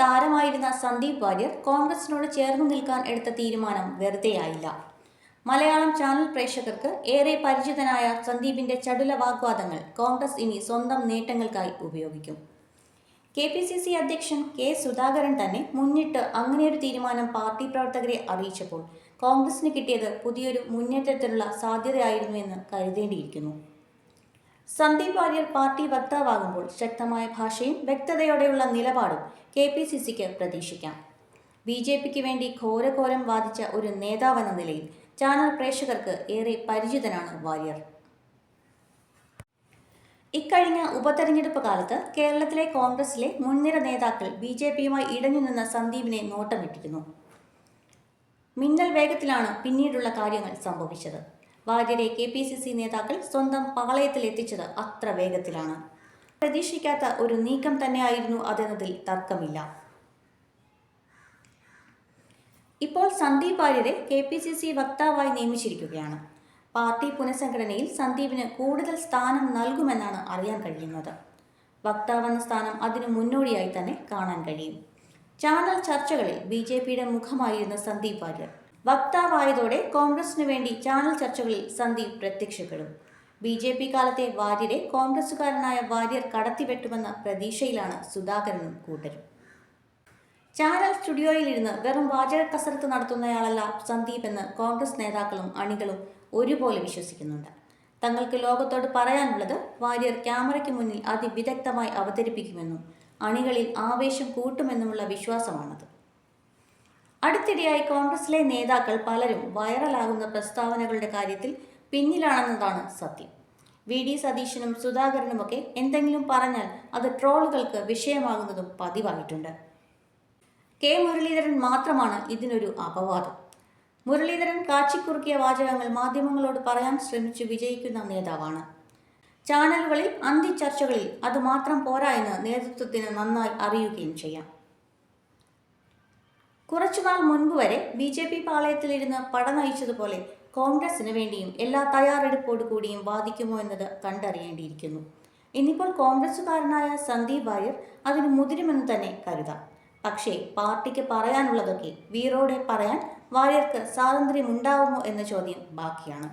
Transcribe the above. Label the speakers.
Speaker 1: താരമായിരുന്ന സന്ദീപ് വാര്യർ കോൺഗ്രസിനോട് ചേർന്ന് നിൽക്കാൻ എടുത്ത തീരുമാനം വെറുതെയായില്ല. മലയാളം ചാനൽ പ്രേക്ഷകർക്ക് ഏറെ പരിചിതനായ സന്ദീപിന്റെ ചടുല വാഗ്വാദങ്ങൾ കോൺഗ്രസ് ഇനി സ്വന്തം നേട്ടങ്ങൾക്കായി ഉപയോഗിക്കും. കെ പി സി സി അധ്യക്ഷൻ കെ സുധാകരൻ തന്നെ മുന്നിട്ട് അങ്ങനെയൊരു തീരുമാനം പാർട്ടി പ്രവർത്തകരെ അറിയിച്ചപ്പോൾ കോൺഗ്രസിന് കിട്ടിയത് പുതിയൊരു മുന്നേറ്റത്തിനുള്ള സാധ്യതയായിരുന്നു എന്ന് കരുതേണ്ടിയിരിക്കുന്നു. സന്ദീപ് വാര്യർ പാർട്ടി വക്താവാകുമ്പോൾ ശക്തമായ ഭാഷയും വ്യക്തതയോടെയുള്ള നിലപാടും കെ പി സി സിക്ക് പ്രതീക്ഷിക്കാം. ബി ജെ പിക്ക് വേണ്ടി ഘോരഘോരം വാദിച്ച ഒരു നേതാവെന്ന നിലയിൽ ചാനൽ പ്രേക്ഷകർക്ക് ഏറെ പരിചിതനാണ് വാര്യർ. ഇക്കഴിഞ്ഞ ഉപതെരഞ്ഞെടുപ്പ് കാലത്ത് കേരളത്തിലെ കോൺഗ്രസിലെ മുൻനിര നേതാക്കൾ ബി ജെ പിയുമായി ഇടഞ്ഞു നിന്ന സന്ദീപിനെ നോട്ടമിട്ടിരുന്നു. മിന്നൽ വേഗത്തിലാണ് പിന്നീടുള്ള കാര്യങ്ങൾ സംഭവിച്ചത്. വാര്യരെ കെ പി സി സി നേതാക്കൾ സ്വന്തം പാളയത്തിൽ എത്തിച്ചത് അത്ര വേഗത്തിലാണ്. പ്രതീക്ഷിക്കാത്ത ഒരു നീക്കം തന്നെയായിരുന്നു അതെന്നതിൽ തർക്കമില്ല. ഇപ്പോൾ സന്ദീപ് വാര്യരെ കെ പി സി സി വക്താവായി നിയമിച്ചിരിക്കുകയാണ്. പാർട്ടി പുനഃസംഘടനയിൽ സന്ദീപിന് കൂടുതൽ സ്ഥാനം നൽകുമെന്നാണ് അറിയാൻ കഴിയുന്നത്. വക്താവെന്ന സ്ഥാനം അതിനു മുന്നോടിയായി തന്നെ കാണാൻ കഴിയും. ചാനൽ ചർച്ചകളിൽ ബി ജെ പിയുടെ മുഖമായിരുന്ന സന്ദീപ് വാര്യർ വക്താവായതോടെ കോൺഗ്രസിനു വേണ്ടി ചാനൽ ചർച്ചകളിൽ സന്ദീപ് പ്രത്യക്ഷപ്പെടും. ബി ജെ പി കാലത്തെ വാര്യരെ കോൺഗ്രസുകാരനായ വാര്യർ കടത്തിവെട്ടുമെന്ന പ്രതീക്ഷയിലാണ് സുധാകരനും കൂട്ടരും. ചാനൽ സ്റ്റുഡിയോയിലിരുന്ന് വെറും വാചക കസരത്ത് നടത്തുന്നയാളല്ല സന്ദീപ് എന്ന് കോൺഗ്രസ് നേതാക്കളും അണികളും ഒരുപോലെ വിശ്വസിക്കുന്നുണ്ട്. തങ്ങൾക്ക് ലോകത്തോട് പറയാനുള്ളത് വാര്യർ ക്യാമറയ്ക്ക് മുന്നിൽ അതിവിദഗ്ധമായി അവതരിപ്പിക്കുമെന്നും അണികളിൽ ആവേശം കൂട്ടുമെന്നുമുള്ള വിശ്വാസമാണത്. അടുത്തിടെയായി കോൺഗ്രസിലെ നേതാക്കൾ പലരും വൈറലാകുന്ന പ്രസ്താവനകളുടെ കാര്യത്തിൽ പിന്നിലാണെന്നതാണ് സത്യം. വി. ഡി. സതീശനും സുധാകരനുമൊക്കെ എന്തെങ്കിലും പറഞ്ഞാൽ അത് ട്രോളുകൾക്ക് വിഷയമാകുന്നതും പതിവായിട്ടുണ്ട്. കെ. മുരളീധരൻ മാത്രമാണ് ഇതിനൊരു അപവാദം. മുരളീധരൻ കാച്ചിക്കുറുക്കിയ വാചകങ്ങൾ മാധ്യമങ്ങളോട് പറയാൻ ശ്രമിച്ചു വിജയിക്കുന്ന നേതാവാണ്. ചാനലുകളിൽ അന്തിച്ചർച്ചകളിൽ അത് മാത്രം പോരാ എന്ന് നേതൃത്വത്തിന് നന്നായി അറിയുകയും ചെയ്യാം. കുറച്ചുനാൾ മുൻപ് വരെ ബി ജെ പി പാളയത്തിലിരുന്ന് പട നയിച്ചതുപോലെ കോൺഗ്രസിന് വേണ്ടിയും എല്ലാ തയ്യാറെടുപ്പോടു കൂടിയും വാദിക്കുമോ എന്നത് കണ്ടറിയേണ്ടിയിരിക്കുന്നു. ഇന്നിപ്പോൾ കോൺഗ്രസുകാരനായ സന്ദീപ് വാര്യർ അതിന് മുതിരുമെന്ന് തന്നെ കരുതാം. പക്ഷേ പാർട്ടിക്ക് പറയാനുള്ളതൊക്കെ വീറോടെ പറയാൻ വാര്യർക്ക് സ്വാതന്ത്ര്യമുണ്ടാവുമോ എന്ന ചോദ്യം ബാക്കിയാണ്.